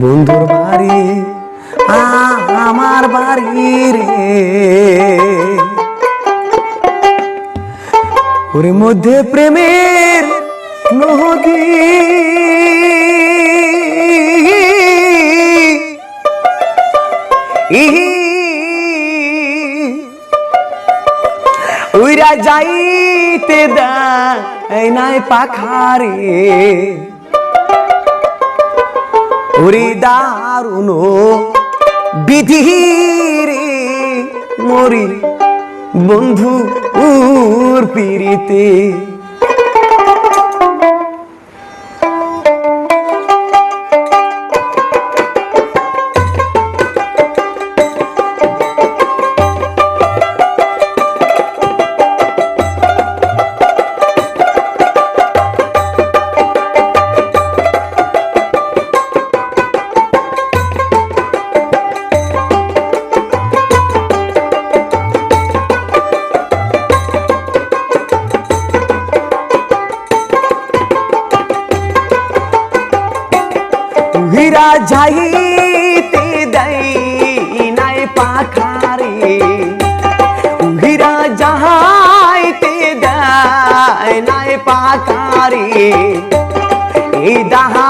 বন্ধুর বাড়ি আমার বাড়ি রে। ওর মধ্যে প্রেমের নদী উইরা যাইতে দেয় নাই পাখারে ওরে দারুণ বিধি রে মরি বন্ধু উর যাইতে দেয় নাই পাখারে উহিরা যাইতে দেয় নাই পাখারে। এই দাহারুন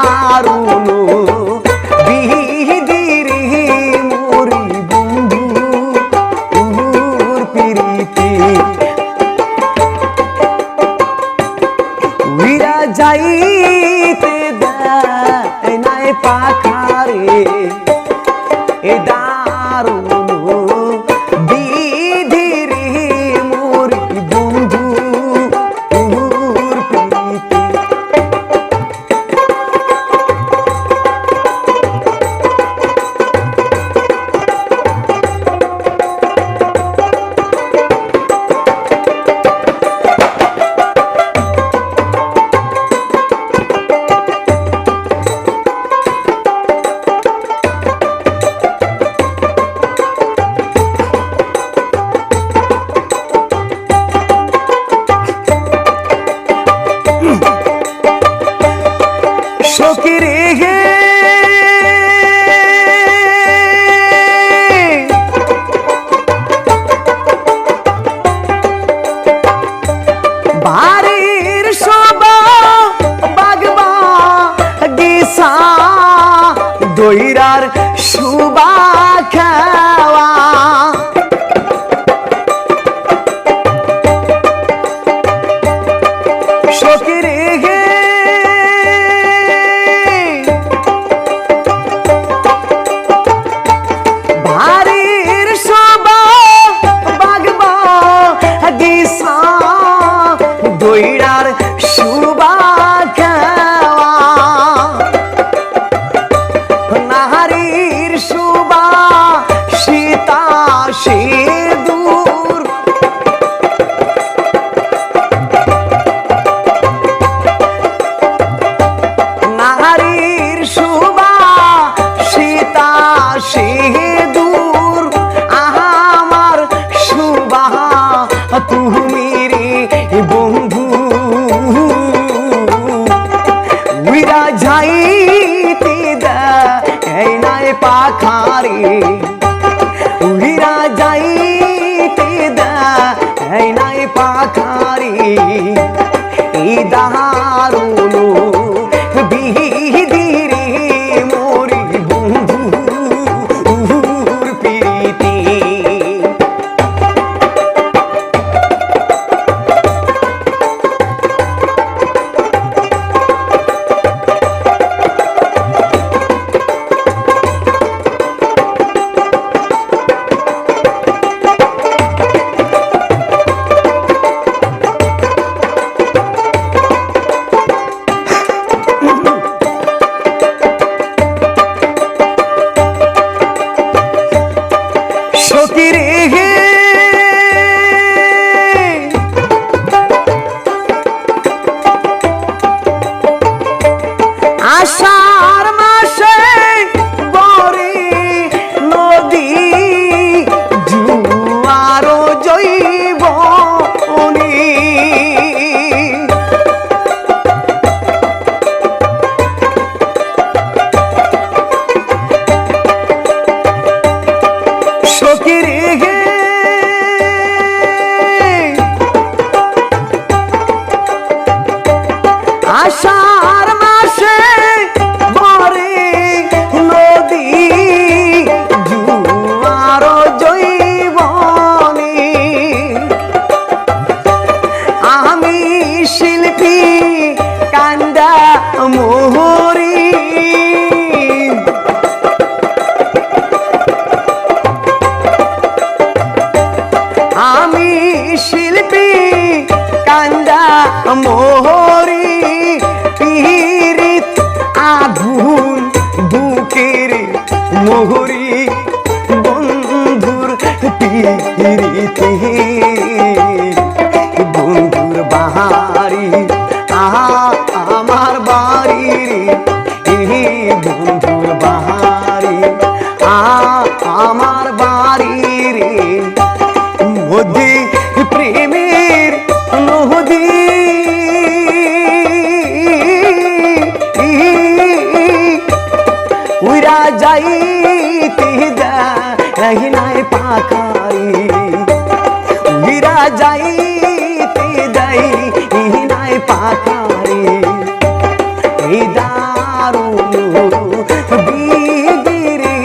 এ দারুণ 出吧 পাখারে মরি বন্ধুর পিরিতে বন্ধুর বাহারি আহা আমার বাড়ি রে মেঘনায় পাখাই। উইরা যাইতে যাই ইহিনায় পাখাই। এই দারুণ বিগিরি